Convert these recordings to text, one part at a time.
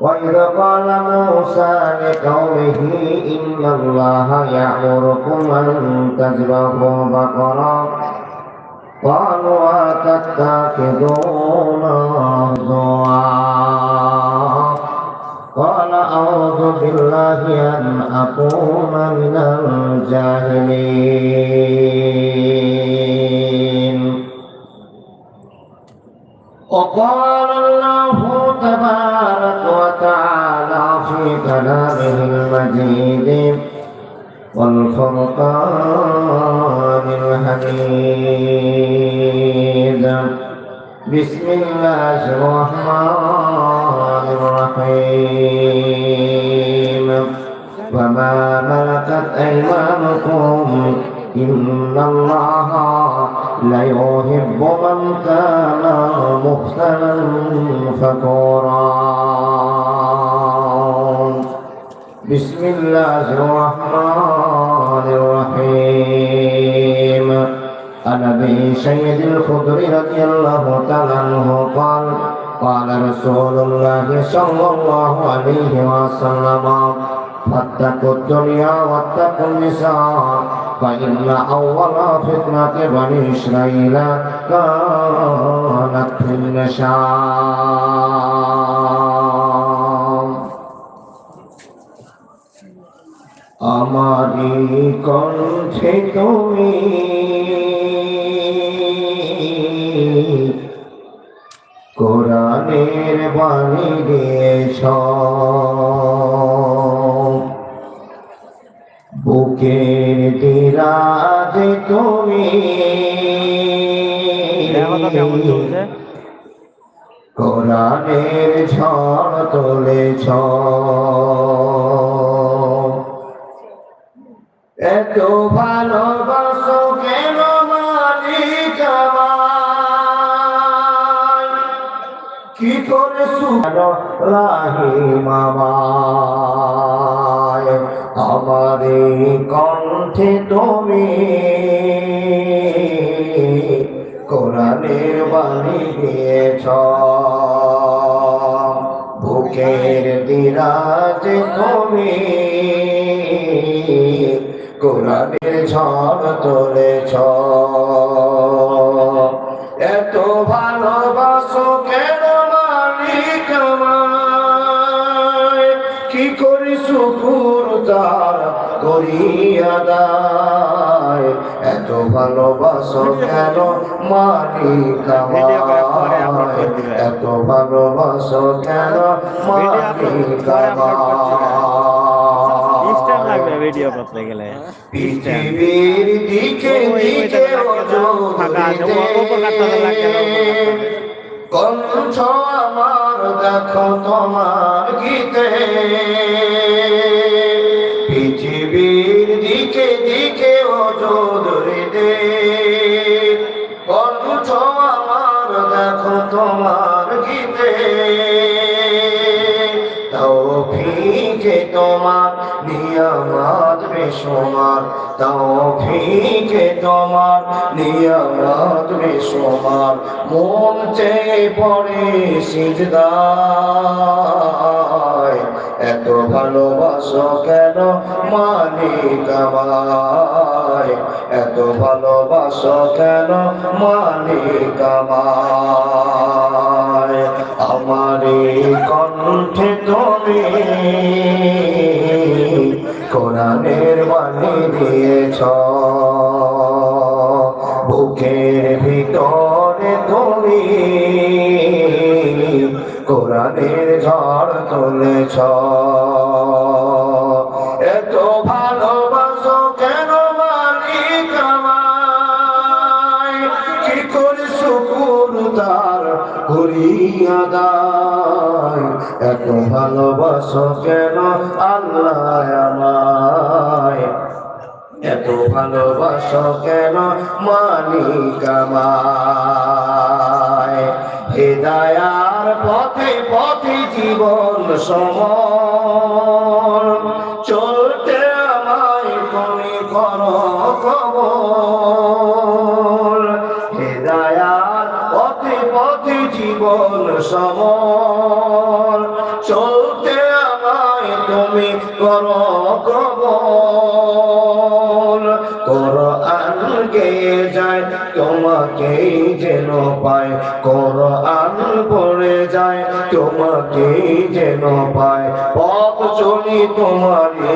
وإذا قال موسى لقومه إن الله يأمركم أن تذبحوا بقرة قالوا أتتخذونا هزوا قال أعوذ بالله أن أكون من الجاهلين وقال الله تبارك وتعالى في كلامه المجيد والفرقان الحميد. بسم الله الرحمن الرحيم. وما ملكت أيمانكم إن الله لا يحب من كان مختلا فكورا. بسم الله الرحمن الرحيم. عن أبي سيد الخدري رضي الله تعالى عنه قال قال رسول الله صلى الله عليه وسلم فاتقوا الدنيا واتقوا النساء. فإن أول فتنة بني إسرائيل كانت في النساء আমারি কণ্ঠে তুমি কোরআনের বাণী দিয়েছ বুকের দিরাজে তুমি কোরআনের ঝড় তুলেছ এত ভালোবাসো কেন মালিক? কি করে সুখানো রাহিম আমায়? আমার কণ্ঠে তুমি কোরআনের বাণী দিয়েছ। বুকের দিরাজ তুমি কোরআনের ঝড় তুলেছ। এত ভালোবাসো কেন মালিক আমায়? এত ভালোবাসো কেন মালিক আমায়? ভিডিও করতে গেলে পৃথিবীর দিকে দিকে। কণ্ঠ আমার দেখো তোমার গীতে তৌফিকে তোমার, নিয়ামত বেসমার তৌফিকে তোমার, নিয়ামত বেসমার মন চেয়ে পড়ে সিজদায়। এত ভালোবাসো কেন মালিক আমায়? এত ভালোবাসো কেন মালিক আমায়? আমার কণ্ঠে তুমি কোরআনের বাণী দিয়েছ। বুকের ভিতরে তুমি কোরআনের ঝড় তুলেছ। করিয়া দায় এত ভালোবাসো কেন আল্লাহ আমায়? এত ভালোবাসো কেন মালিক আমায়? হেদায়ার পথে পথে জীবন সমর। চলতে আমায় তুমি করো কবর। সমর চলতে আমায় তুমি করো কবল। কোরআন গেয়ে যায়, তোমাকেই যেন পায়। কোরআন পড়ে যায়, তোমাকেই যেন পায়। পথ চলি তোমারই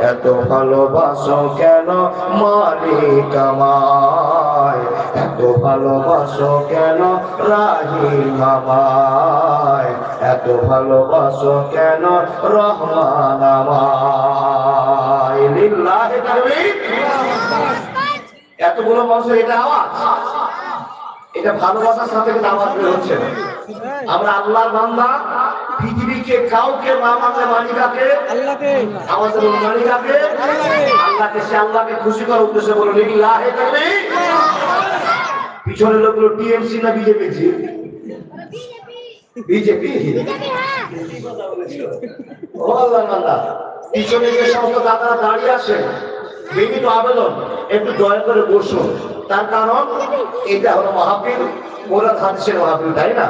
এত ভালোবাসো কেন? মালিক আমায়। এত ভালোবাসো কেন? রাহিম আমায়। এত ভালোবাসো কেন? রহমান আমায়। তাকবীর। এতগুলো এটা আওয়াজ। এটা ভালোবাসার সাথে কিন্তু আওয়াজ হচ্ছে না। আমরা আল্লাহর বান্দা। পৃথিবীকে কাউকে না মানলে মালিকাকে আল্লাহকে। আমাদের মালিকাকে আল্লাহকে সে আল্লাহকে খুশি করার উদ্দেশ্যে বলে লিল্লাহি তাকবীর পিছনের লোকগুলো টিএমসি না বিজেপি বিজেপি। ও আল্লাহ বান্দা পিছনে যে সমস্ত দাদারা দাঁড়িয়ে আছে বিভিন্ন আবেদন একটু দয়া করে বসুন তার কারণ এটা হলো মাহফিল ওরা হাদিসের মাহফিল তাই না?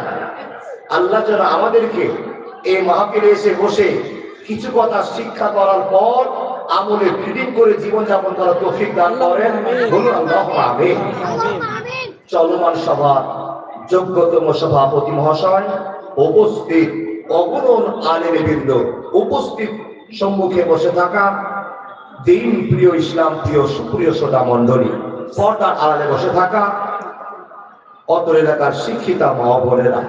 আল্লাহ যেন আমাদেরকে এই মাহফিলে এসে বসে কিছু কথা শিক্ষা করার পর আমলে ফিটিং করে জীবনযাপন করার তৌফিক দান করেন। চলমান সভা যোগ্যতম সভাপতি মহাশয়, উপস্থিত অগণন আলেম বৃন্দ উপস্থিত সম্মুখে বসে থাকা দিন প্রিয় ইসলাম প্রিয় সুপ্রিয় শ্রোতা মণ্ডলী, পর্দার আড়ালে বসে থাকা অতর এলাকার শিক্ষিতা মা বোনেরা।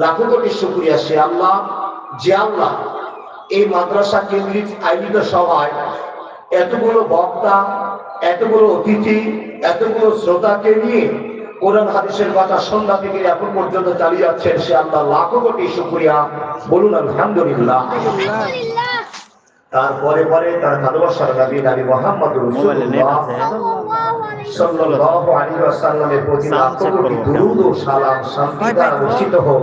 লাখো কোটি শুক্রিয়া, সে আল্লাহ, যে আল্লাহ এই মাদ্রাসা কেন্দ্রিক আয়োজিত সভায় এতগুলো বক্তা, এতগুলো অতিথি, এতগুলো শ্রোতাকে নিয়ে কোরআন হাদিসের কথা সন্ধ্যা থেকে এখন পর্যন্ত চালিয়ে যাচ্ছেন, সে আল্লাহ লাখো কোটি শুক্রিয়া। বলুন, আলহামদুলিল্লাহ। তারপরে পরে তার ভালোবাসার নবী নবী মোহাম্মদ রাসূলুল্লাহ সাল্লাল্লাহু আলাইহি ওয়াসাল্লামের প্রতি সালাম কোটি করব। ও সালাম শান্তি বর্ষিত হোক।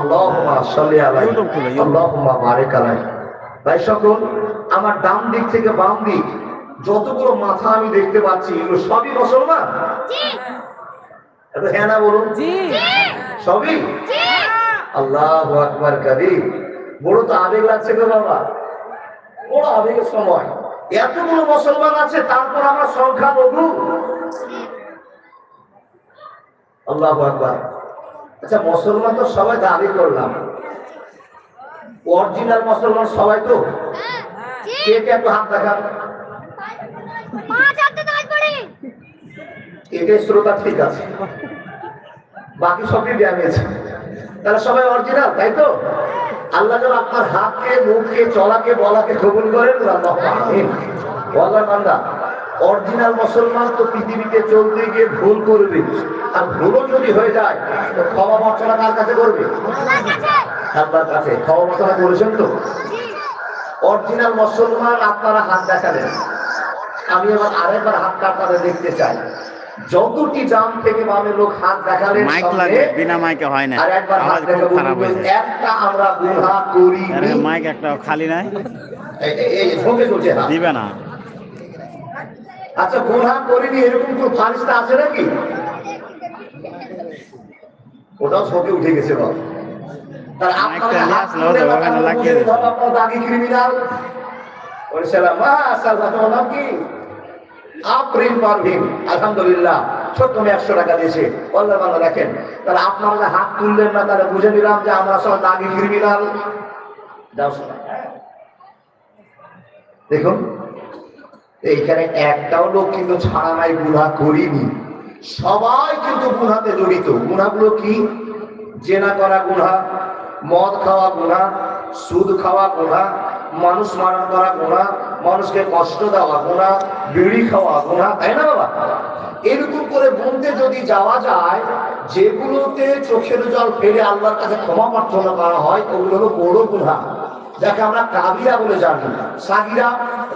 আল্লাহুম্মা সাল্লি আলাইহি ইউটিউব খুলো, ইউটিউব। আল্লাহুম্মা বারিক আলাইহি। ভাই সকল আমার ডান দিক থেকে বাম দিক যতগুলো মাথা আমি দেখতে পাচ্ছি এগুলো সবই মুসলমান? হ্যাঁ না বলুন। সবই? আল্লাহ আকবার কাবীর বড় তো আবেগ লাগছে গো বাবা। বড় আবেগের সময়। এতগুলো মুসলমান আছে, তারপর আমরা সংখ্যা লঘু আল্লাহ আকবার। আচ্ছা মুসলমান তো সবাই দাবি করলাম। অরিজিনাল মুসলমান সবাই তো? কে কে একটু হাত দেখান। এটাই শ্রোতা ঠিক আছে। বাকি সবই ড্যামেজ তারা সবাই অরিজিনাল তাই তো? আল্লাহ যেন আপনার হাতকে, মুখকে, চলাকে, বলাকে কবুল করেন আল্লাহ অরিজিনাল মুসলমান তো পৃথিবীতে চলতে গিয়ে ভুল করবে। আর ভুলও যদি হয়ে যায়, তো ক্ষমা মর্চনা কার কাছে করবে? আপনার কাছে। ক্ষমা মর্চনা করেছেন তো? অরিজিনাল মুসলমান আপনারা হাত দেখালেন। আমি এবার আরেকবার হাত কাটাতে দেখতে চাই। যতটি ডান থেকে বামে লোক হাত দেখালেন মাইক লাগে বিনা মাইকে হয় না। আর একবার হাত আওয়াজ খুব খারাপ হয়েছে একটা আমরা গুনাহ করি আরে মাইক একটা খালি নাই। এই এই চলছে হাত। দিবে না। আচ্ছা গুনাহ করিনি এরকম কোন ফারিস্তা আছে নাকি? ওটাও ছোটে উঠে গেছে বাবা। তার আপনারা হাত লাগিয়ে মুখে দিত। দাগি ক্রিমিনাল ওই সালাম মাশাআল্লাহ কি? এইখানে একটাও লোক কিন্তু ছাড়া নাই গুণা করিনি। সবাই কিন্তু গুনাতে জড়িত। গুনাগুলো কি? জেনা করা গুণা মদ খাওয়া গুণা সুদ খাওয়া গুণা মানুষ মারণ করা গুণা মানুষকে কষ্ট দেওয়া গোনা বিড়ি খাওয়া গোনা তাই না বাবা? এরকম করে বলতে যদি যাওয়া যায়, যেগুলোতে চোখের জল ফেলে আল্লাহর কাছে ক্ষমা প্রার্থনা করা হয়, ওগুলো হলো বড় গুণা যাকে আমরা কাবিরা বলে জানি। সাগিরা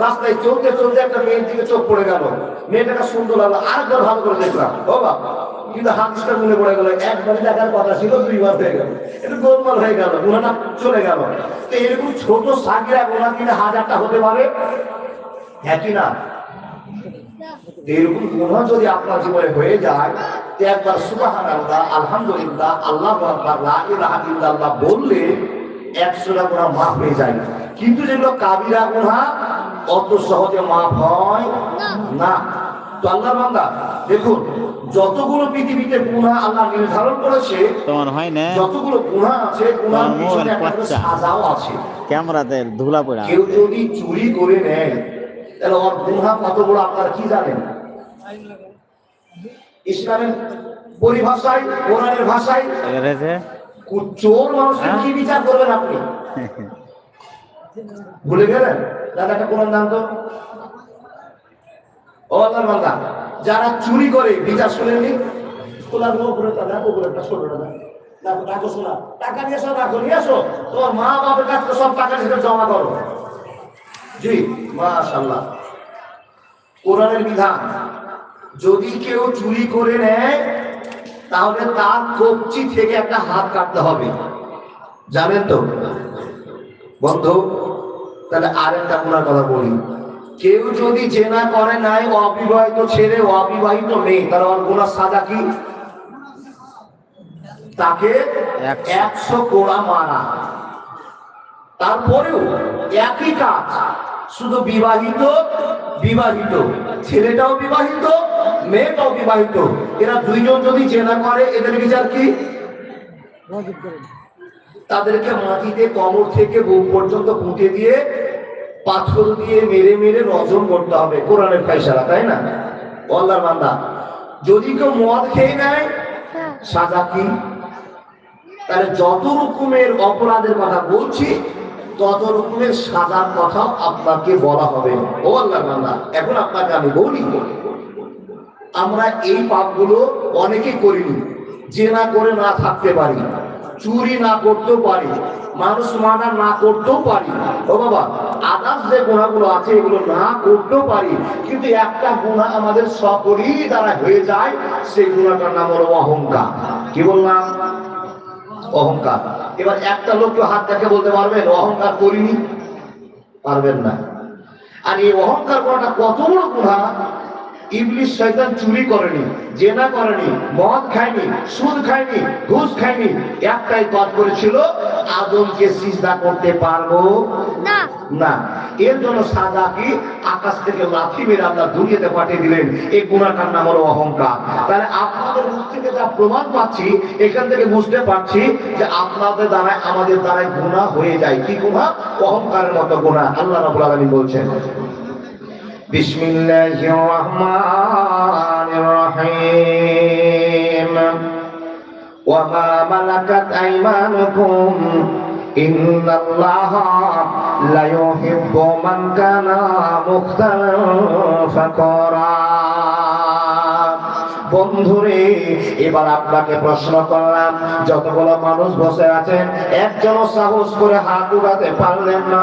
রাস্তায় চলতে চলতে একটা মেয়ের দিকে চোখ পড়ে গেল। মেয়েটাকে সুন্দর লাগল, আরেকবার ভালো করে দেখলাম। ও বাবা, কিন্তু হাদিসটা মনে পড়ে গেল। একবার দেখার কথা ছিল, দুই দুইবার হয়ে গেল। একটু গোলমাল হয়ে গেল গুণাটা চলে গেল। তো এরকম ছোট সাগিরা গোনা কিনা হাজারটা হতে পারে? হ্যাঁ কি না? এরকম গুণা যদি আপনার জীবনে হয়ে যায় একবার সুবহানাল্লাহ, আলহামদুলিল্লাহ, আল্লাহ বললে একশোটা গুণা মাফ হয়ে যায় কিন্তু যেগুলো কাবিরা গুণা অত সহজে মাফ হয় না। তো আল্লাহ বান্দা দেখুন যতগুলো পৃথিবীতে গুণা আল্লাহ নির্ধারণ করেছে তোমার হয় না? যতগুলো গুণা আছে গুণার পিছনে একটা সাজাও আছে। ক্যামেরাতে ধুলা পড়া। কেউ যদি চুরি করে নেয় তাহলে ওর গুণা কত বড় আপনারা কি জানেন? ইসলামের পরিভাষায় কোরআনের ভাষায় চোর মানুষকে কি বিচার করবেন আপনি? ভুলে গেলেন? দাদা একটা কোরআন দান তো। ও আল্লাহর বান্দা যারা চুরি করে বিচার শুনেননি খোলা গুলো উপরে তা দেখো উপরে একটা ছোট দাদা। রাখো শোনা টাকা নিয়ে আসো রাখো নিয়ে আসো তোমার মা বাবার কাছে সব টাকা সেটা জমা করো। জি মাশাআল্লাহ। কোরআনের বিধান যদি কেউ চুরি করে নেয় তাহলে তার কবজি থেকে একটা হাত কাটতে হবে। জানেন তো? বন্ধু তাহলে আরেকটা গুণার কথা বলি। কেউ যদি জেনা করে নাই অবিবাহিত ছেলে অবিবাহিত মেয়ে তাহলে ওর গুণার সাজা কি? তাকে। একশো। কোড়া মারা। তারপরেও একই কাজ শুধু বিবাহিত বিবাহিত। ছেলেটাও বিবাহিত, মেয়েটাও বিবাহিত। এরা দুইজন যদি জেনা করে, এদের বিচার কি? তাদেরকে মাটিতে কমর থেকে বুক পর্যন্ত পুঁতে দিয়ে পাথর দিয়ে মেরে মেরে রজন করতে হবে, কোরআনের ফাইসালা তাই না? আল্লাহর বান্দা, যদি কেউ মদ খেয়ে নেয়, সাজা কি? তাহলে যত রকমের অপরাধের কথা বলছি তত রকমের সাজার কথাও আপনাকে বলা হবে। ও আল্লাহ বান্দা এখন আপনাকে আমি বলি, আমরা এই পাপগুলো অনেকে করিনি, যে না করে না থাকতে পারি, চুরি না করতেও পারি, মানুষ মার্ডার না করতেও পারি। ও বাবা, আদার্স যে গুণাগুলো আছে, এগুলো না করতেও পারি, কিন্তু একটা গুণা আমাদের সকলই দ্বারা হয়ে যায়, সেই গুণাটার নাম হলো অহংকার। কি বললাম? অহংকার। এবার একটা লোককে হাত দেখে বলতে পারবেন অহংকার করিনি। পারবেন না। আর এই অহংকার করাটা কত বড় গুণা ইবলিশ শয়তান চুরি করেনি জেনা করেনি মদ খায়নি সুদ খায়নি ঘুষ খায়নি একটাই কাজ করেছিল আদমকে সিজদা করতে পারব না। না। এর জন্য সাজা কি? আকাশ থেকে লাথি মেরে আল্লাহ দুনিয়াতে পাঠিয়ে দিলেন। এই গুণাটার নাম হলো অহংকার। তাহলে আপনাদের মুখ থেকে যা প্রমাণ পাচ্ছি এখান থেকে বুঝতে পারছি যে আপনাদের দ্বারাই আমাদের দ্বারাই গুণা হয়ে যায়। কি গুণা অহংকারের মতো গুণা আল্লাহ রাবুল আলমী বলছেন بسم الله الرحمن الرحيم. وما ملكت أيمانكم إن الله لا يحب من كان مختلا فقرا বন্ধুরে এবার আপনাকে প্রশ্ন করলাম, যতগুলো মানুষ বসে আছেন একজন সাহস করে হাত উঠাতে পারলেন না।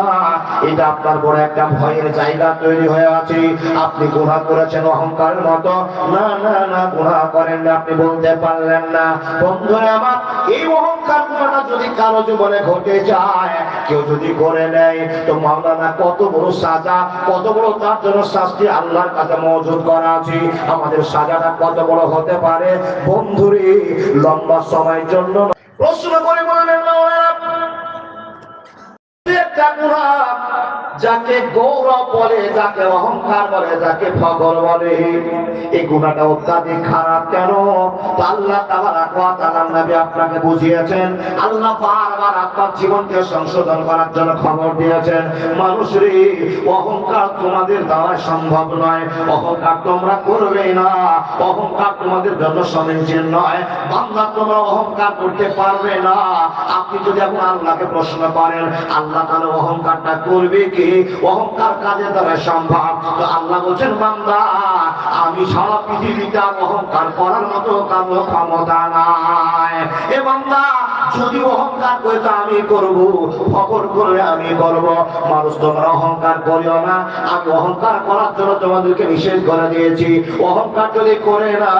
এটা আপনার বড় একটা ভয়ের জায়গা তৈরি হয়ে আছে। আপনি গুণা করেছেন অহংকারের মতো। না না না, গুণা করেন না, আপনি বলতে পারলেন না। বন্ধুরে আমার, এই অহংকার গুণাটা যদি কারও জীবনে ঘটে যায়, কেউ যদি করে নেয়, তো মাওলানা কত বড় সাজা, কত বড় তার জন্য শাস্তি আল্লাহর কাছে মজুদ করা আছে। আমাদের সাজাটা কত বড় হতে পারে। বন্ধুরে লম্বা সময়ের জন্য প্রশ্ন করে বললেন একটা যাকে গৌরব বলে, যাকে অহংকার বলে, যাকে ফগর বলে। এই গুণাটা অত্যাধিক খারাপ কেন? আল্লাহ তাআলা নবী আপনাকে বুঝিয়েছেন। আল্লাহ বারবার আপনার জীবনকে সংশোধন করার জন্য খবর দিয়েছেন। মানুষের অহংকার তোমাদের দ্বারা সম্ভব নয়। অহংকার তোমরা করবে না। অহংকার তোমাদের জন্য সমীচীন নয়। বান্দা তোমরা অহংকার করতে পারবে না। আপনি যদি এখন আল্লাহকে প্রশ্ন করেন, আল্লাহ তাহলে অহংকারটা করবে কি? অহংকার কাজের দ্বারা সম্ভব। তো আল্লাহ বলছেন, বান্দা, আমি সারা পৃথিবীতে অহংকার করার মতো কারও ক্ষমতা নাই। এ বান্দা, যদি অহংকার করে তো আমি করব ফকর করলে আমি করব। মানুষ, তোমরা অহংকার করিও না। আমি অহংকার করার জন্য তোমাদেরকে নিষেধ করে দিয়েছি। অহংকার যদি করে না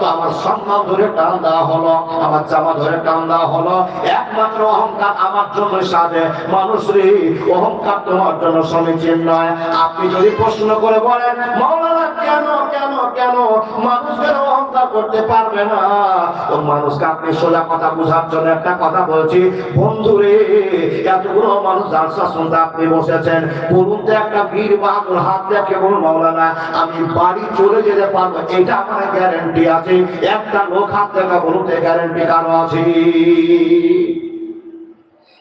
তো আমার সম্মান ধরে টান দেওয়া হলো, আমার জামা ধরে টান দেওয়া হলো। একমাত্র অহংকার আমার জন্য সাজে। মানুষ রে, অহংকার তোমার জন্য সমীচীন নয়। আপনি যদি প্রশ্ন করে বলেন, মৌলানা, কেন কেন কেন মানুষ কেন অহংকার করতে পারবে না? তো মানুষকে আপনি সোজা কথা বোঝার জন্য একটা কথা বলছি। বন্ধুরে, এতগুলো মানুষ জালসা শুনতে আপনি বসেছেন, বলুন তো একটা বীর বাহাদুর হাত দেখে বলুন, মৌলানা, আমি বাড়ি চলে যেতে পারব, এটা আমার গ্যারেন্টি আছে। একটা লোক হাত দেখা বলুন গ্যারেন্টি কারও আছে?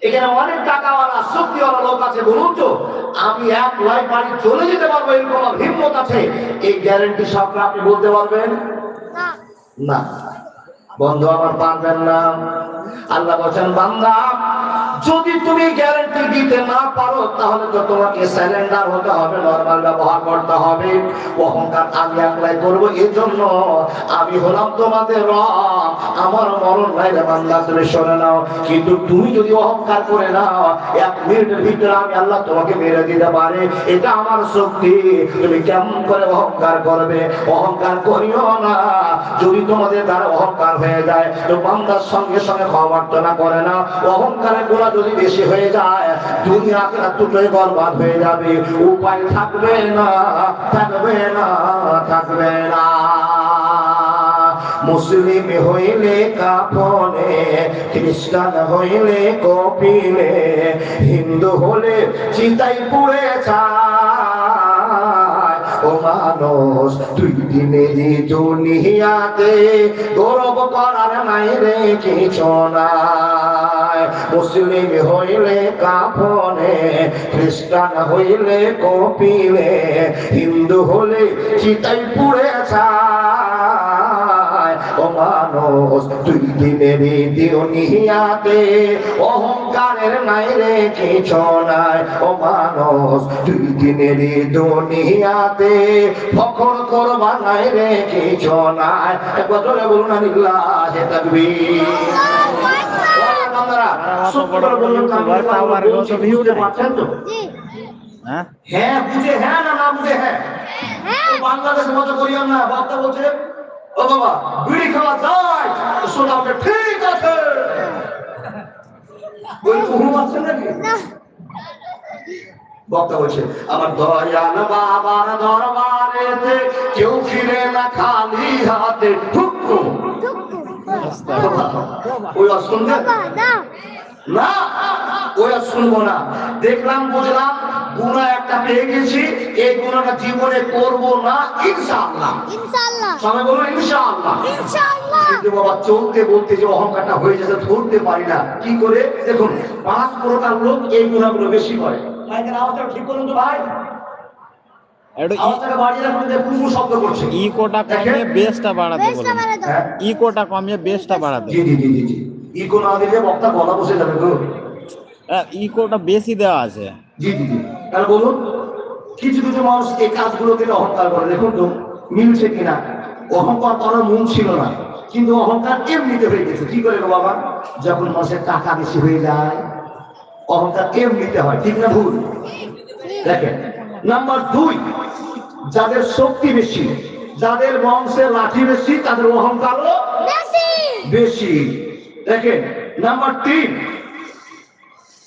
এখানে অনেক টাকাওয়ালা শক্তিওয়ালা লোক আছে বলুন তো আমি এক লাই বাড়ি চলে যেতে পারব এরকম হিম্মত আছে। এই গ্যারেন্টি সবটা আপনি বলতে পারবেন? না। বন্ধু আমার পারবেন না। আল্লাহ বলছেন বান্দা যদি তুমি গ্যারান্টি দিতে না পারো, তাহলে তো তোমাকে স্যালেন্ডার হতে হবে নরমাল ব্যবহার করতে হবে। অহংকার আমি একলাই করব এই জন্য আমি হলাম তোমাদের রব। আমার মরণ নাই রে বান্দা, তুমি শুনে নাও। কিন্তু তুমি যদি অহংকার করে নাও, এক মিনিটের ভিতরে আমি আল্লাহ তোমাকে মেরে দিতে পারে। এটা আমার শক্তি। তুমি কেমন করে অহংকার করবে? অহংকার করিও না। যদি তোমাদের দ্বারা অহংকার হয়ে যায়, তো বান্দার সঙ্গে সঙ্গে ক্ষমার্থনা করে না অহংকারের গোড়া যদি বেশি হয়ে যায়, দুনিয়া আখেরা দুটোই বরবাদ হয়ে যাবে। উপায় থাকবে না থাকবে না থাকবে না। মুসলিম হইলে কাপনে খ্রিস্টান হইলে কপিলে, হিন্দু হলে চিতাই পুড়ে যায়। ও মানুষ তুই দিনে দুনিয়াতে গৌরব করার নাই রে কিছু নাই। মুসলিম হইলে কাপনে খ্রিস্টান হইলে কপিলে, হিন্দু হলে চিতাই পুড়ে যায়। ও মানুষ তুই দিনের দুনিয়াতে অহংকারের নাই রে, কিছু নাই। ও মানুষ তুই দিনের দুনিয়াতে ফখর করবা নাই রে, কিছু নাই। একবার জোরে বলুন আলিল্লাহ তাকবীর। নেই। পারছেন তো? হ্যাঁ? হ্যাঁ বুঝে হ্যাঁ না না বুঝে হ্যাঁ। বাংলাদেশ মতো করিও না বক্তা বলছে ও বাবা বিড়ি খাওয়া যায় শোনা ঠিক আছে। ওই হুম আছে নাকি? বক্তা বলছে আমার দয়াল বাবার দরবারেতে কেউ ফিরে না খালি হাতে ঠুকু ওই শুনবে? না ওই শুনব না। দেখলাম বুঝলাম গুণা একটা পেয়ে গেছি এই গুণাটা জীবনে করব না ইনশাআল্লাহ। ইনশাআল্লাহ। সবাই বলুন ইনশাআল্লাহ। ইনশাআল্লাহ। কিন্তু বাবা চলতে বলতে যে অহংকারটা হয়ে যাচ্ছে ধরতে পারি না। কি করে? দেখুন পাঁচ প্রকার লোক এই গুণাগুলো বেশি করে। ঠিক করুন তো ভাই একটু আওয়াজটাকে বাড়িয়ে রাখুন যে কুকুর শব্দ করছে ইকোটা কমিয়ে বেসটা বাড়াতে বলুন। হ্যাঁ? ইকোটা কমিয়ে বেসটা বাড়াতে জি জি জি জি জি। ইকো না দিলে বক্তা গলা বসে যাবে গো। হ্যাঁ, ইকোটা বেশি দেওয়া আছে। জি জি জি। তাহলে বলুন কিছু কিছু মানুষ এই কাজগুলোকে অহংকার করে। দেখুন তো মিলছে কিনা? অহংকার করার মন ছিল না। কিন্তু অহংকার এমনিতে হয়ে গেছে। কি করে বাবা? যখন মানুষের টাকা বেশি হয়ে যায় অহংকার এমনিতে হয়। ঠিক না ভুল? দেখেন নাম্বার দুই যাদের শক্তি বেশি যাদের বংশে লাঠি বেশি তাদের অহংকারও বেশি। বেশি। দেখেন নাম্বার তিন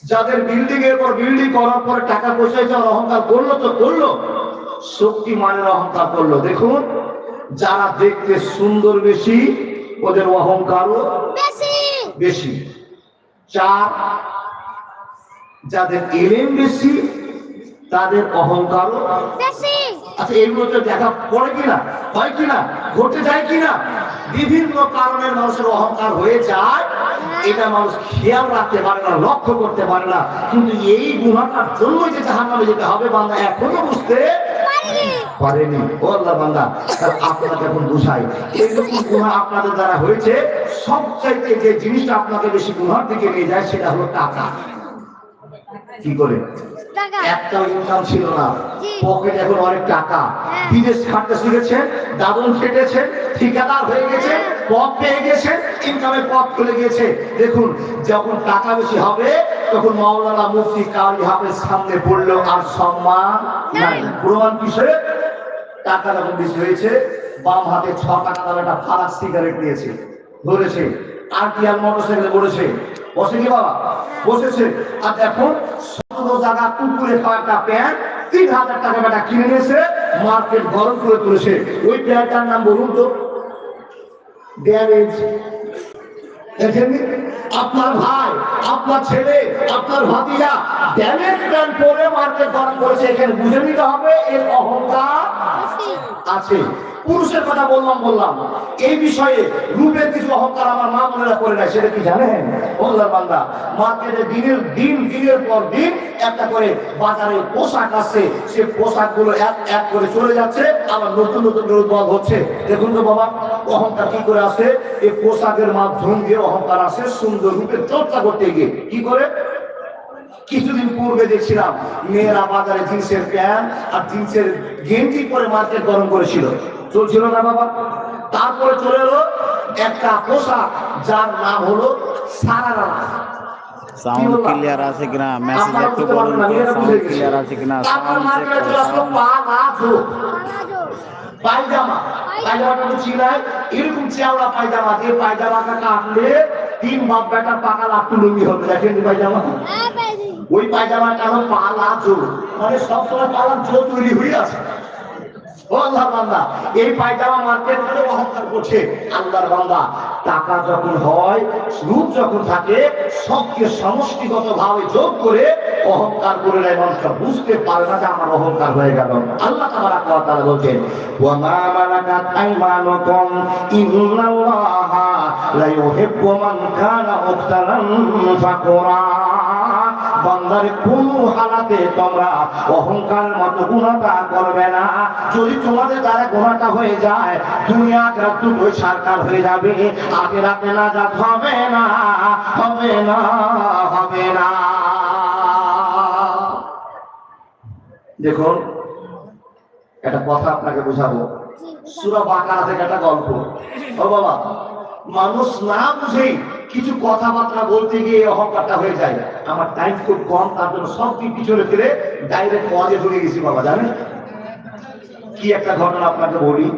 যাদের বিল্ডিং এর পর বিল্ডিং করার পরে টাকা পয়সা যাওয়ার অহংকার করল তো করল শক্তি মানের অহংকার করল। দেখুন যারা দেখতে সুন্দর বেশি ওদের অহংকারও বেশি। বেশি। চার যাদের এলেম বেশি তাদের অহংকারও আচ্ছা এগুলো তো দেখা পড়ে কিনা? হয় কিনা? ঘটে যায় কিনা? বিভিন্ন কারণে মানুষের অহংকার হয়ে যায়। এটা মানুষ খেয়াল রাখতে পারে না লক্ষ্য করতে পারে না। কিন্তু এই গুণাটার জন্য যে জাহান নামে যেতে হবে বান্দা এখনও বুঝতে পারেনি। ও আল্লাহ বান্দা আপনাকে এখন বুঝাই। এইরকম গুণা আপনাদের দ্বারা হয়েছে সবচাইতে যে জিনিসটা আপনাকে বেশি গুণার দিকে নিয়ে যায় সেটা হলো টাকা। কি করে? টাকা। একটাও ইনকাম ছিল না। পকেট এখন অনেক টাকা। হ্যাঁ। বিদেশ খাটতে শিখেছেন দাদন খেটেছেন ঠিকাদার হয়ে গেছে পথ পেয়ে গেছে ইনকামের পথ খুলে গিয়েছে। দেখুন যখন টাকা বেশি হবে তখন মাওলানা মুফতি কারি হাফেজ সামনে পড়ল আর সম্মান নাই। প্রমাণ কিসে টাকা যখন বেশি হয়েছে বাম হাতে ছ টাকা দাম একটা ফারাক সিগারেট নিয়েছে। ধরেছে। আর কি আর মোটরসাইকেলে বলেছে বসে কি বাবা? বসেছে। আর এখন সতেরো জায়গা কুকুরে খাওয়া একটা প্যান্ট তিন হাজার টাকা বেটা কিনে নিয়েছে মার্কেট গরম করে তুলেছে। ওই প্যান্টটার নাম বলুন তো। ড্যামেজ দেখেননি? আপনার ভাই আপনার ছেলে আপনার ভাতিজা ড্যামেজ প্যান্ট পরে মার্কেট গরম করেছে। এখানে বুঝে নিতে হবে এর অহংকার আছে। পুরুষের কথা বললাম বললাম। এই বিষয়ে রূপের কিছু অহংকার আমার মা বোনেরা করে নাই, সেটা কি জানেন? বললাম বান্দা মার্কেটে দিনের দিন, দিনের পর দিন একটা করে বাজারে পোশাক আসছে সে পোশাকগুলো এক এক করে চলে যাচ্ছে, আবার নতুন নতুন উদ্ভব হচ্ছে। দেখুন তো বাবা, অহংকার কি করে আসে এই পোশাকের মাধ্যম দিয়ে অহংকার আসে সুন্দর রূপে চর্চা করতে গিয়ে। কি করে? কিছুদিন পূর্বে দেখছিলাম, মেয়েরা বাজারে জিন্সের প্যান্ট আর জিন্সের গেঞ্জি পরে মার্কেট গরম করেছিল। চলছিল না বাবা। তারপরে চলে এলো একটা পোশাক যার নাম হলো সারারা সাউন্ড ক্লিয়ার আছে কিনা? মেসেজ একটু বলুন সাউন্ড ক্লিয়ার আছে কিনা? সাউন্ড চেক মার্কেটে চলে আসলো করুন পালাজো পালাজো পায়জামা। পায়জামাটা তো চিনাই এরকম চেওড়া পায়জামা দিয়ে পায়জামাটা কাটলে তিন বাপ বেটা পাকা লাট্টু লুঙ্গি হবে। দেখেন নি পায়জামা। হ্যাঁ ওই পায়জামাটা হলো মানে সবসময় পালাজো তৈরি হয়ে আছে। মার্কেট অহংকার টাকা যখন হয়, রূপ যখন থাকে, সবকে সমষ্টিগত ভাবে যোগ করে অহংকার করে নেয় মানুষটা। বুঝতে পারে না যে আমার অহংকার হয়ে গেল। আল্লাহ তাবারাক বলছেন, ওয়া মা মালাকাত আইমানুকুম ইন্নাল্লাহা বান্দারে কোন হালাতে তোমরা অহংকার মতো গুণাটা করবে না? যদি তোমাদের দ্বারা গুণাটা হয়ে যায় দুনিয়া দুটোই সারকার হয়ে যাবে আগে রাতে না যা হবে না হবে না হবে না। দেখুন একটা কথা আপনাকে বোঝাবো। সুরা বাকারা থেকে একটা গল্প। ও বাবা মানুষ না বুঝেই কিছু কথাবার্তা বলতে গিয়ে অহংকারটা হয়ে যায়। আমার টাইম খুব কম, তার জন্য সব কি পিছনে ফিরে ডাইরেক্ট পদে ঢুকে গেছি বাবা, জানেন? কি একটা ঘটনা আপনাকে বলি?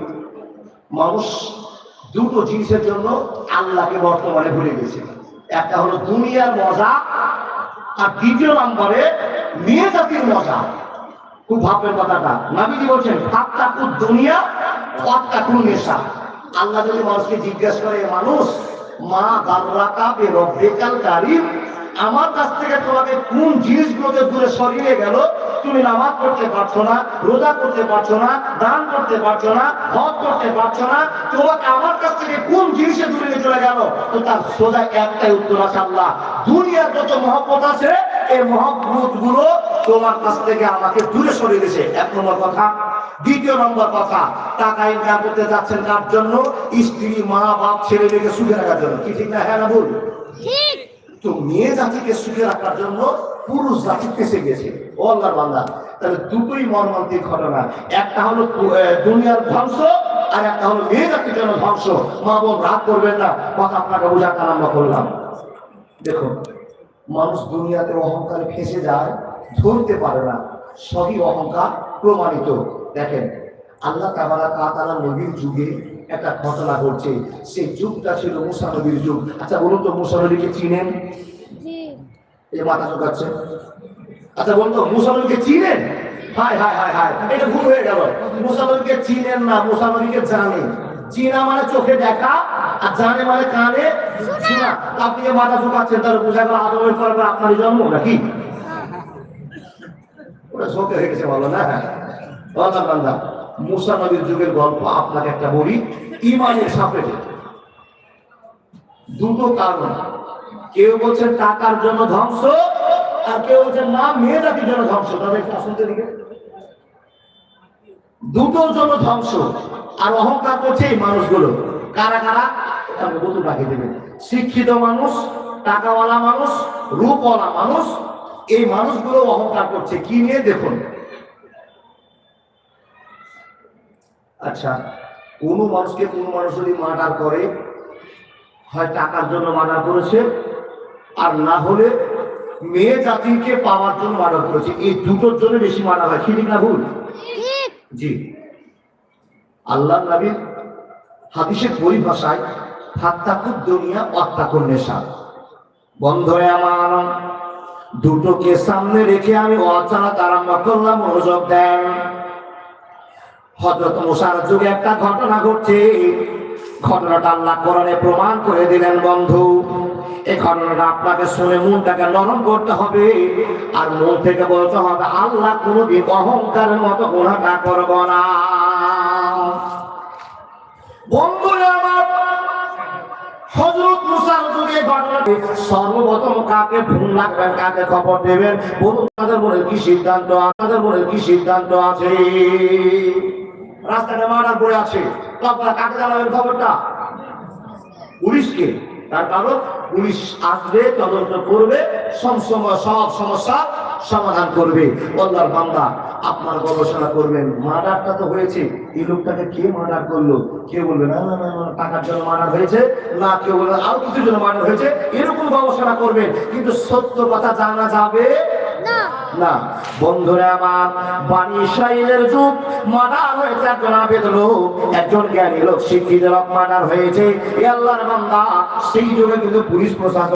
মানুষ দুটো জিনিসের জন্য আল্লাহকে বর্তমানে ভুলে গেছে। একটা হলো দুনিয়ার মজা, আর দ্বিতীয় নম্বরে মেয়ে জাতির মজা। খুব ভাববেন কথাটা। নাবিজি বলছেন ফাত্তাকু দুনিয়া ফাত্তাকু নেশা। আল্লাহ যদি মানুষকে জিজ্ঞেস করে মানুষ, মা গার্রাকা বে রব্বিকাল কারিম, আমার কাছ থেকে তোমাকে কোন জিনিসগুলোকে দূরে সরিয়ে গেল? তুমি নামাজ পড়তে পারছ না, রোজা করতে পারছ না, দান করতে পারছ না, হজ করতে পারছ না, তোমাকে আমার কাছ থেকে কোন জিনিসে দূরে চলে গেল? তো তার সোজা একটাই উত্তর আছে আল্লাহ, দুনিয়ার যত মহব্বত আছে, এই মহব্বতগুলো তোমার কাছ থেকে আমাকে দূরে সরিয়ে দিয়েছে। এক নম্বর কথা দ্বিতীয় নম্বর কথা টাকা ইনকাম করতে যাচ্ছেন কার জন্য? স্ত্রী মা বাপ ছেলে মেয়েকে সুখে রাখার জন্য। কি ঠিক না হ্যাঁ না ভুল? তো মেয়ে জাতিকে সুখে রাখার জন্য পুরুষ জাতি ফেসে গেছে। ও আল্লাহর বান্দা তাহলে দুটোই মর্মান্তিক ঘটনা। একটা হলো দুনিয়ার ধ্বংস আর একটা হলো মেয়ে জাতির জন্য ধ্বংস। মা বোন রাগ করবেন না কথা আপনাকে বোঝাতে আরম্ভ করলাম। দেখুন মানুষ দুনিয়াতে অহংকারে ফেসে যায় ধরতে পারে না। সবই অহংকার প্রমাণিত। দেখেন আল্লাহ তাবারা কাতালা নবীর যুগে একটা ঘটনা ঘটছে। সেই যুগটা ছিল মুসা নবীর যুগ। আচ্ছা বলুন তো মুসা নবীকে চিনেন? এই মাথা চোকাচ্ছে আচ্ছা বলুন তো মুসা নবীকে চিনেন? হায় হায় হায় হায় এটা ভুল হয়ে গেল। মুসা নবীকে চিনেন না মুসা নবীকে জানেন চিনা মানে চোখে দেখা আর জানে মানে কানে শোনা। আপনি যে মাথা চোকাচ্ছেন তাহলে বোঝা গেল আদমের পর আপনারই জন্ম নাকি? ওটা চোখে হয়ে গেছে বলো না? মুসা যুগের গল্প, আপনাকে একটা বলি, ইমানের দুটো কারণ কেউ বলছেন টাকার জন্য ধ্বংস, আর কেউ বলছেন, না, মেয়ে জাতির জন্য ধ্বংস। তাদের একটু আসুন তো এদিকে। দুটোর জন্য ধ্বংস, আর অহংকার করছে এই মানুষগুলো। কারা কারা? তাকে বধু পাঠিয়ে দেবে। শিক্ষিত মানুষ, টাকাওয়ালা মানুষ, রূপওয়ালা মানুষ, এই মানুষগুলো অহংকার করছে। কি নিয়ে? দেখুন আচ্ছা কোন মানুষকে কোন মানুষ যদি মার্ডার করে হয় টাকার জন্য মার্ডার করেছে আর না হলে মেয়ে জাতিকে পাওয়ার জন্য মার্ডার করেছে এই দুটোর জন্য বেশি মার্ডার হয় ঠিক না ভুল? জি। আল্লাহ নবীর হাদিসের পরিভাষায় ফাত্তাকুদ দুনিয়া অত্যাকুর নেশা বন্ধুরে আমার দুটোকে সামনে রেখে আমি অচানা আরম্ভ করলাম মনোযোগ দেন। হজরত মুসার যুগে একটা ঘটনা ঘটছে। ঘটনাটা আল্লাহ কোরআনে প্রমাণ করে দিলেন, বন্ধু। এই ঘটনাটা আপনাকে শুনে মনটাকে নরম করতে হবে আর মন থেকে বলতে হবে, আল্লাহ কোনোদিন অহংকারের মতো গুণাটা করব না। বন্ধুরা আমার হজরত মুসার যুগে ঘটনাটি সর্বপ্রথম কাকে ফোন রাখবেন কাকে খবর দেবেন? বলুন তাদের মনে কি সিদ্ধান্ত আপনাদের মনে কি সিদ্ধান্ত আছে? রাস্তাটা মার্ডার পড়ে আছে। তো কাকে জানাবেন খবরটা? পুলিশকে। তার কারণ পুলিশ আসবে তদন্ত করবে সব সমস্যা সমাধান করবে। আল্লাহর বান্দা আপনার গবেষণা করবেন। মার্ডারটা তো হয়েছে। এই লোকটাকে কে মার্ডার করল? কে বলবে না না না, টাকার জন্য মার্ডার হয়েছে। না কেউ বলবে আরও কিছুর জন্য মার্ডার হয়েছে। এরকম গবেষণা করবেন কিন্তু সত্য কথা জানা যাবে না। বন্ধুরা আমার, বাণী ইসরায়েলের যুগ, মার্ডার হয়েছে লোক, একজন জ্ঞানী লোক, শিক্ষিত হয়েছে। আল্লাহর সেই পুলিশ প্রশাসন